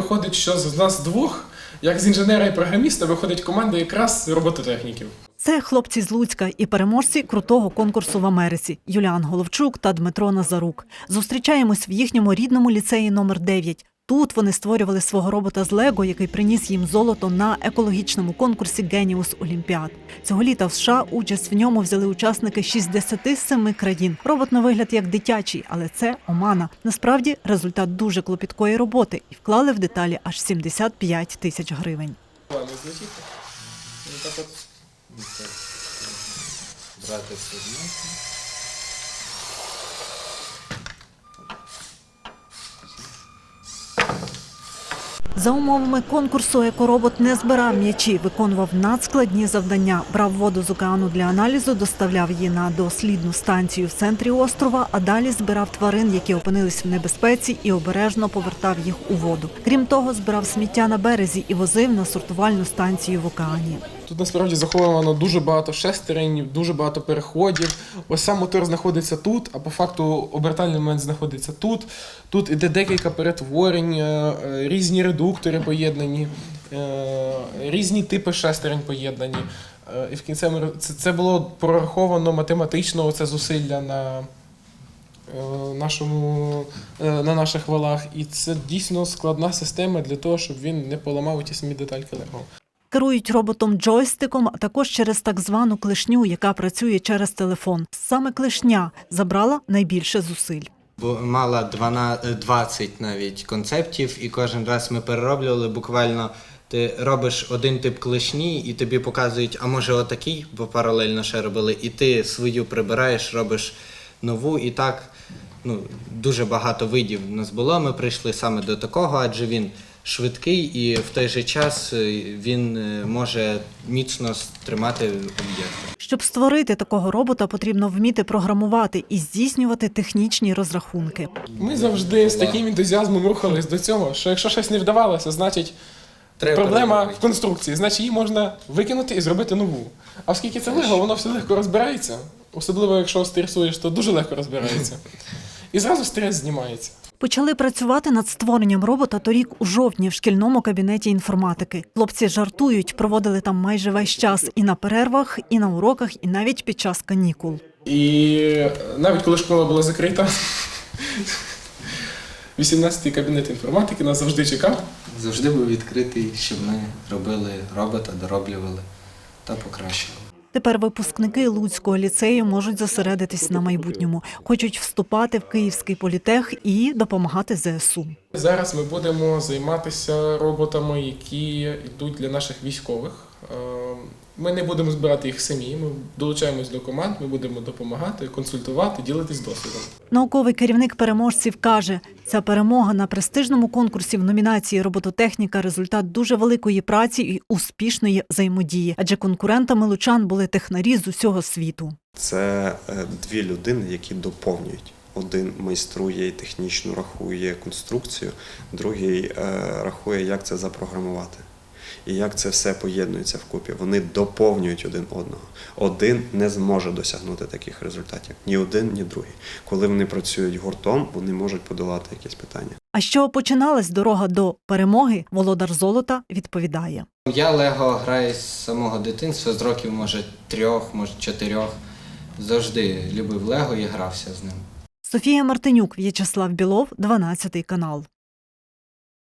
Виходить, що з нас двох, як з інженера і програміста, виходить команда якраз робототехніків. Це хлопці з Луцька і переможці крутого конкурсу в Америці Юліан Головчук та Дмитро Назарук. Зустрічаємось в їхньому рідному ліцеї номер 9 Тут вони створювали свого робота з Лего, який приніс їм золото на екологічному конкурсі Геніус Олімпіад. Цього літа в США участь в ньому взяли учасники 67 країн. Робот на вигляд як дитячий, але це омана. Насправді результат дуже клопіткої роботи і вклали в деталі аж 75 тисяч гривень. Брати За умовами конкурсу екоробот не збирав м'ячі, виконував надскладні завдання, брав воду з океану для аналізу, доставляв її на дослідну станцію в центрі острова, а далі збирав тварин, які опинились в небезпеці, і обережно повертав їх у воду. Крім того, збирав сміття на березі і возив на сортувальну станцію в океані. Тут насправді заховано дуже багато шестерень, дуже багато переходів. Ось сам мотор знаходиться тут, а по факту обертальний момент знаходиться тут. Тут іде декілька перетворень, е, е, різні редуктори поєднані, е, різні типи шестерень поєднані. І в кінцевому це, було прораховано математично це зусилля на, нашому, на наших валах. І це дійсно складна система для того, щоб він не поламав ті самі детальки Лего. Керують роботом джойстиком, а також через так звану клешню, яка працює через телефон. Саме клешня забрала найбільше зусиль. Мала 12, 20 навіть концептів, і кожен раз ми перероблювали буквально. Ти робиш один тип клешні, і тобі показують, а може отакий, бо паралельно ще робили, і ти свою прибираєш, робиш нову, і так ну, дуже багато видів у нас було. Ми прийшли саме до такого, адже він швидкий і в той же час е, він е, може міцно тримати об'єкти. Щоб створити такого робота, потрібно вміти програмувати і здійснювати технічні розрахунки. Ми завжди з таким ентузіазмом рухались до цього, що якщо щось не вдавалося, значить Треба проблема в конструкції, значить її можна викинути і зробити нову. А оскільки це лего, воно все легко розбирається, особливо якщо стресуєш, то дуже легко розбирається. І зразу стрес знімається. Почали працювати над створенням робота торік у жовтні в шкільному кабінеті інформатики. Хлопці жартують, проводили там майже весь час і на перервах, і на уроках, і навіть під час канікул. І навіть коли школа була закрита, 18-й кабінет інформатики нас завжди чекав. Завжди був відкритий, щоб ми робили робота, дороблювали та покращували. Тепер випускники Луцького ліцею можуть зосередитись на майбутньому, хочуть вступати в Київський політех і допомагати ЗСУ. Зараз ми будемо займатися роботами, які йдуть для наших військових. Е, Ми не будемо збирати їх самі. Ми долучаємось до команд, ми будемо допомагати, консультувати, ділитись досвідом. Науковий керівник переможців каже, ця перемога на престижному конкурсі в номінації робототехніка результат дуже великої праці і успішної взаємодії, адже конкурентами лучан були технарі з усього світу. Це е, дві людини, які доповнюють. Один майструє і технічно рахує конструкцію, другий е, рахує, як це запрограмувати. І як це все поєднується вкупі. Вони доповнюють один одного. Один не зможе досягнути таких результатів. Ні один, ні другий. Коли вони працюють гуртом, вони можуть подолати якісь питання. А що починалась дорога до перемоги, володар золота відповідає. Я Лего граю з самого дитинства, з років, може, трьох, може, чотирьох. Завжди любив Лего і грався з ним. Софія Мартинюк, В'ячеслав Білов, 12 канал.